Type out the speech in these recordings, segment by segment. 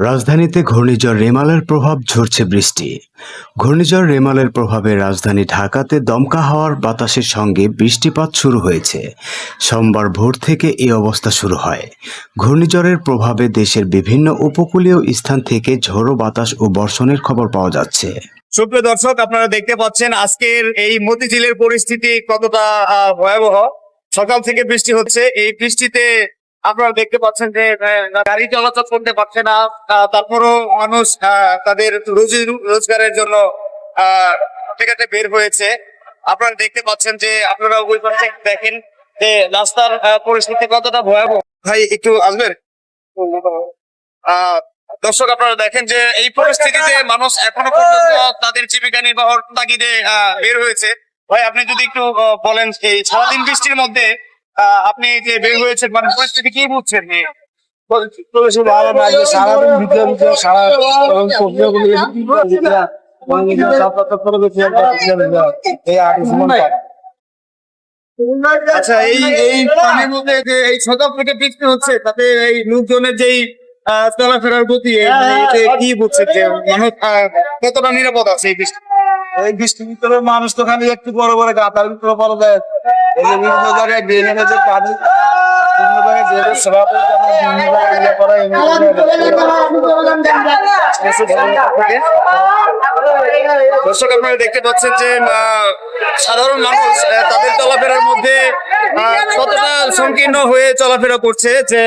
রাজধানীতে ঘূর্ণিঝড় রেমালের প্রভাব ঝরছে বৃষ্টি। ঘূর্ণিঝড় রেমালের প্রভাবে রাজধানী ঢাকাতে দমকা হাওয়ার বাতাসের সঙ্গে বৃষ্টিপাত শুরু হয়েছে। সোমবার ভোর থেকে এই অবস্থা শুরু হয়। ঘূর্ণিঝড়ের প্রভাবে দেশের বিভিন্ন উপকূলীয় স্থান থেকে ঝোড়ো বাতাস ও বর্ষণের খবর পাওয়া যাচ্ছে। সুপ্রিয় দর্শক, আপনারা দেখতে পাচ্ছেন আজকের এই মতিঝিলের পরিস্থিতি কতটা ভয়াবহ। সকাল থেকে বৃষ্টি হচ্ছে। এই বৃষ্টিতে আপনারা দেখতে পাচ্ছেন যে গাড়ি চলাচল করতে পারছে না। তারপরও মানুষ তাদের রুজি, রোজগারের জন্য আছে বের হয়েছে। আপনারা দেখতে পাচ্ছেন যে, আপনারা ওই পাশে দেখেন যে, রাস্তার পরিস্থিতি কতটা ভয়াবহ। ভাই, একটু আসবেন? দর্শক, আপনারা দেখেন যে, এই পরিস্থিতিতে মানুষ এখনও পর্যন্ত তাদের জীবিকা নির্বাহর তাগিদে বের হয়েছে। ভাই, আপনি যদি একটু বলেন, এই সারাদিন বৃষ্টির মধ্যে আপনি যে বের হয়েছেন মানে পরিস্থিতি কি বুঝছেন এই? আচ্ছা মধ্যে যে এই থেকে বৃষ্টি হচ্ছে, তাতে এই যেই চলাফেরার গতি কি বুঝছেন যে মানুষ কতটা নিরাপদ আছে এই বৃষ্টি এই বৃষ্টির ভিতরে মানুষ তো খালি একটু বড় বড় গাতার ভিতরে পড়ে যায় দর্শক, আপনারা দেখতে পাচ্ছেন যে সাধারণ মানুষ তাদের চলাফেরার মধ্যে কতটা সংকীর্ণ হয়ে চলাফেরা করছে যে,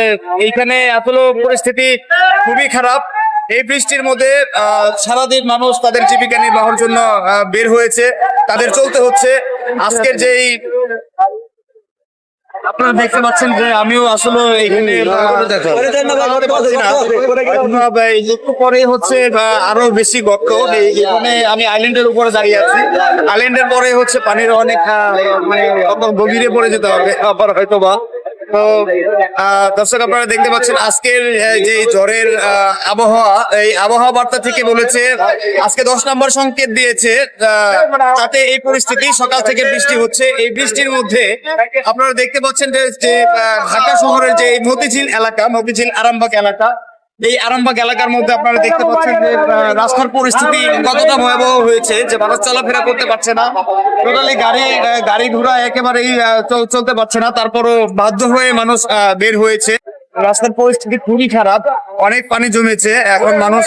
এইখানে আসলে পরিস্থিতি খুবই খারাপ। এই বৃষ্টির মধ্যে সারাদিন মানুষ তাদের জীবিকা নির্বাহের জন্য বের হয়েছে। তাদের চলতে হচ্ছে। আজকের যেই আপনারা দেখতে পাচ্ছেন যে আমিও আসলে এখানে পরে হচ্ছে আরও বেশি গর্ত এখানে আমি আইল্যান্ডের উপরে দাঁড়িয়ে আছি। আইল্যান্ডের পরে হচ্ছে পানির অনেক মানে গভীরে পড়ে যেতে হবে। আবার হয়তো বা তো দর্শক আপনারা দেখতে পাচ্ছেন আজকের যে আহ, আবহাওয়া এই আবহাওয়া বার্তা থেকে বলেছে আজকে দশ নম্বর সংকেত দিয়েছে তাতে এই পরিস্থিতি সকাল থেকে বৃষ্টি হচ্ছে। এই বৃষ্টির মধ্যে আপনারা দেখতে পাচ্ছেন যে ঢাকা শহরের যে মতিঝিল এলাকা মতিঝিল আরামবাগ এলাকা এই আরামবাগ এলাকার মধ্যে আপনারা দেখতে পাচ্ছেন যে রাস্তার পরিস্থিতি কতটা ভয়াবহ হয়েছে, যে মানুষ চলাফেরা করতে পারছে না। টোটালি গাড়ি গাড়ি ঘোড়া একেবারেই চলতে পারছে না। তারপরও বাধ্য হয়ে মানুষ বের হয়েছে। রাস্তার পরিস্থিতি খুবই খারাপ। অনেক পানি জমেছে। এখন মানুষ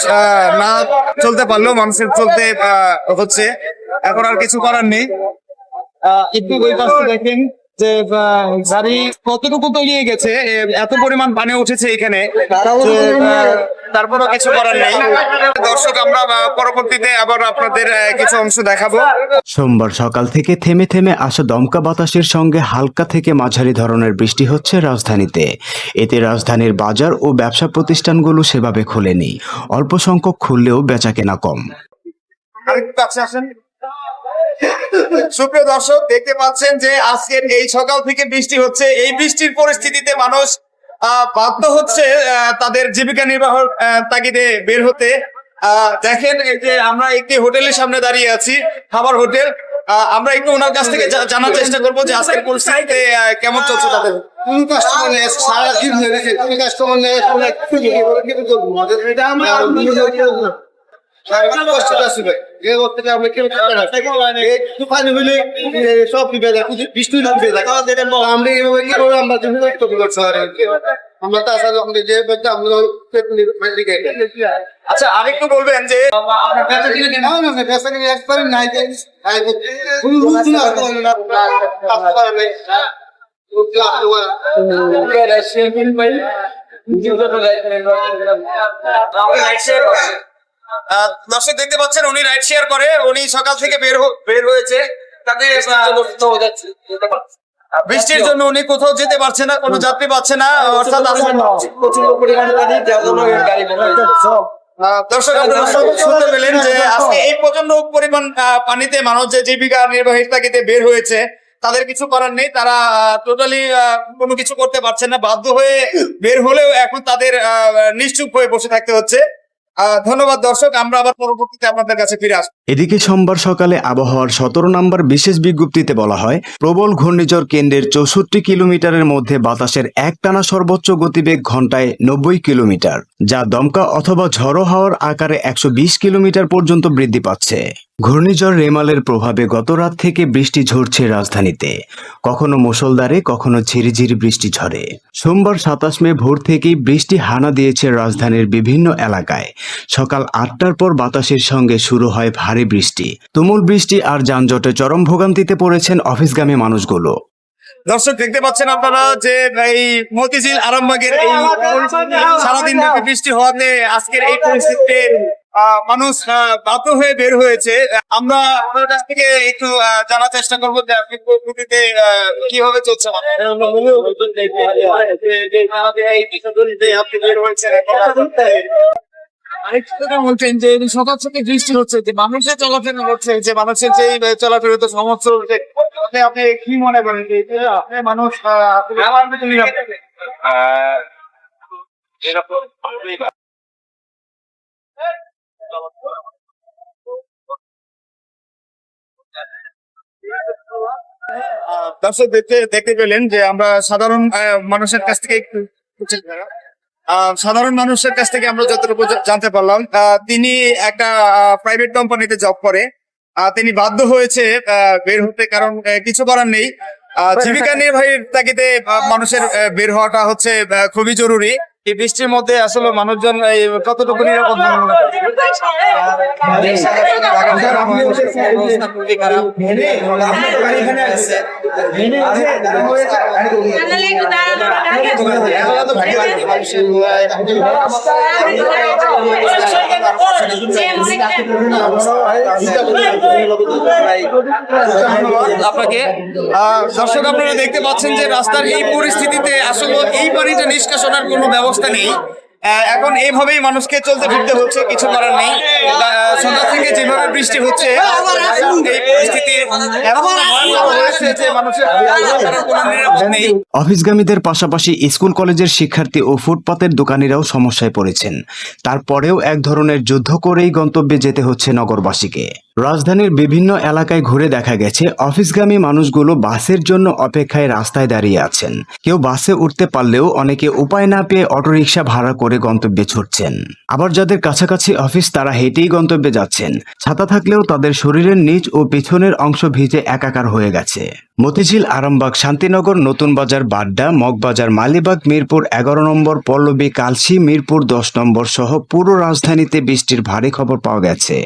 না চলতে পারলেও মানুষের চলতে হচ্ছে। এখন আর কিছু করার নেই। একটু ওই পাশে দেখেন। যে গাড়ি কতটুকু তলিয়ে গেছে এত পরিমাণ পানি উঠেছে এখানে তারপরও কিছু করার নেই। দর্শক আমরা পরবর্তীতে আবার আপনাদের কিছু অংশ দেখাবো। সোমবার সকাল থেকে থেমে থেমে আসা দমকা বাতাসের সঙ্গে হালকা থেকে মাঝারি ধরনের বৃষ্টি হচ্ছে রাজধানীতে। এতে রাজধানীর বাজার ও ব্যবসা প্রতিষ্ঠানগুলো সেভাবে খোলেনি। অল্প সংখ্যক খুললেও বেচাকেনা কম। আরেকটু কাছে আসেন। সুপ্রিয় দর্শক দেখতে পাচ্ছেন যে আজকের এই সকাল থেকে বৃষ্টি হচ্ছে। এই বৃষ্টির পরিস্থিতিতে মানুষ বাধ্য হচ্ছে তাদের জীবিকা নির্বাহ তাগিদে বের হতে। দেখেন এই যে আমরা একটি হোটেলের সামনে দাঁড়িয়ে আছি খাবার হোটেল। আহ, আমরা একটু ওনার কাছ থেকে জানার চেষ্টা করব যে আজকের পরিস্থিতিতে কেমন চলছে তাদের। কোন কাস্টমার নেই সারাদিন ধরে কোন কাস্টমার নেই এটা আমরা আছে ভাই এ করতে গিয়ে আমরা কেউ টাকা না। একটু হইলে সব দিবে দেখো বৃষ্টি লাগবে দেখো আমরা এইভাবে কি আমরা তুমি কষ্ট করছ আমরা তো আসলে যে আমরা আচ্ছা আরেকটু বলবেন যে নাই দর্শক দেখতে পাচ্ছেন, উনি রাইড শেয়ার করে, উনি সকাল থেকে বের বের হয়েছে। তাদের বৃষ্টির জন্য উনি কোথাও যেতে পারছে না, কোনো যাত্রী পাচ্ছে না, অর্থাৎ শুনতে পেলেন যে এই পরিমাণ পানিতে মানুষ যে জীবিকা নির্বাহীর তাগিদে বের হয়েছে, তাদের কিছু করার নেই, তারা টোটালি কোনো কিছু করতে পারছে না, বাধ্য হয়ে বের হলেও এখন তাদের নিশ্চুপ হয়ে বসে থাকতে হচ্ছে। ধন্যবাদ দর্শক, আমরা আবার পরবর্তীতে আপনাদের কাছে ফিরে আসব। এদিকে সোমবার সকালে আবহাওয়ার সতেরো নম্বর বিশেষ বিজ্ঞপ্তিতে বলা হয়, প্রবল ঘূর্ণিঝড় কেন্দ্রের চৌষট্টি কিলোমিটারের মধ্যে বাতাসের একটানা সর্বোচ্চ গতিবেগ ঘন্টায় নব্বই কিলোমিটার, যা দমকা অথবা ঝড়ো হওয়ার আকারে একশো বিশ কিলোমিটার পর্যন্ত বৃদ্ধি পাচ্ছে। ঘূর্ণিঝড় রেমালের প্রভাবে গত রাত থেকে বৃষ্টি ঝরছে রাজধানীতে। কখনো মুষলধারে, কখনো ঝিরিঝিরি বৃষ্টি ঝরে। সোমবার সাতাশ মে ভোর থেকেই বৃষ্টি হানা দিয়েছে রাজধানীর বিভিন্ন এলাকায়। সকাল আটটার পর বাতাসের সঙ্গে শুরু হয় ভারী বৃষ্টি। তুমুল বৃষ্টি আর যানজটে চরম ভোগান্তিতে পড়েছেন অফিসগামী মানুষগুলো। দর্শক, দেখতে পাচ্ছেন আপনারা যে এই মতিঝিল আরামবাগের এই সারাদিন বৃষ্টি হওয়াতে আজকের এই পরিস্থিতিতে মানুষ আহ, বাধ্য হয়ে বের হয়েছে। আমরা আপনার কাছ থেকে একটু আহ, জানার চেষ্টা করব যে আপনি প্রকৃতিতে আহ, কীভাবে চলছে আরেকটা বলছেন যে এই সকাল থেকে বৃষ্টি হচ্ছে যে মানুষের চলাফেরা হচ্ছে যে মানুষের যে এই চলাফেরা তো সমস্ত হচ্ছে। আপনি কি মনে করেন এটা আপনি মানুষ আমার আহ, দর্শক দেখতে দেখতে পেলেন যে আমরা সাধারণ মানুষের কাছ থেকে একটু সাধারণ মানুষের কাছ থেকে আমরা যতটুকু জানতে পারলাম তিনি একটা প্রাইভেট কোম্পানিতে জব করে। তিনি বাধ্য হয়েছে বের হতে কারণ কিছু করার নেই। জীবিকা নির্বাহীর তাগিদে মানুষের বের হওয়াটা হচ্ছে খুবই জরুরি। এই বৃষ্টির মধ্যে আসলে মানুষজন কতটুকু নিরাপদ আপনাকে দর্শক আপনারা দেখতে পাচ্ছেন যে রাস্তার এই পরিস্থিতিতে আসলে এই পানিটা নিষ্কাশনার কোনো ব্যবস্থা নেই। আহ, এখন এইভাবেই মানুষকে চলতে ফিরতে হচ্ছে কিছু করার নেই। সন্ধ্যা থেকে যেভাবে বৃষ্টি হচ্ছে এই পরিস্থিতি অফিসগামীদের পাশাপাশি স্কুল কলেজের শিক্ষার্থী ও ফুটপাতের দোকানিরাও সমস্যায় পড়েছেন। তারপরেও এক ধরনের যুদ্ধ করেই গন্তব্যে যেতে হচ্ছে নগরবাসীকে। রাজধানীর বিভিন্ন এলাকায় ঘুরে দেখা গেছে অফিসগামী মানুষগুলো বাসের জন্য অপেক্ষায় রাস্তায় দাঁড়িয়ে আছেন। কেউ বাসে উঠতে পারলেও অনেকে উপায় না পেয়ে অটোরিকশা ভাড়া করে গন্তব্যে ছুটছেন। আবার যাদের কাছাকাছি অফিস, তারা হেঁটেই গন্তব্যে যাচ্ছেন। ছাতা থাকলেও তাদের শরীরের নিচ ও পিছনের অংশ ভিজে একাকার হয়ে গেছে। মতিঝিল, আরামবাগ, শান্তিনগর, নতুন বাজার, বাড্ডা, মগবাজার, মালিবাগ, মিরপুর, এগারো নম্বর, পল্লবী কালসি মিরপুর, দশ নম্বর সহ পুরো রাজধানীতে বৃষ্টির ভারী খবর পাওয়া গেছে।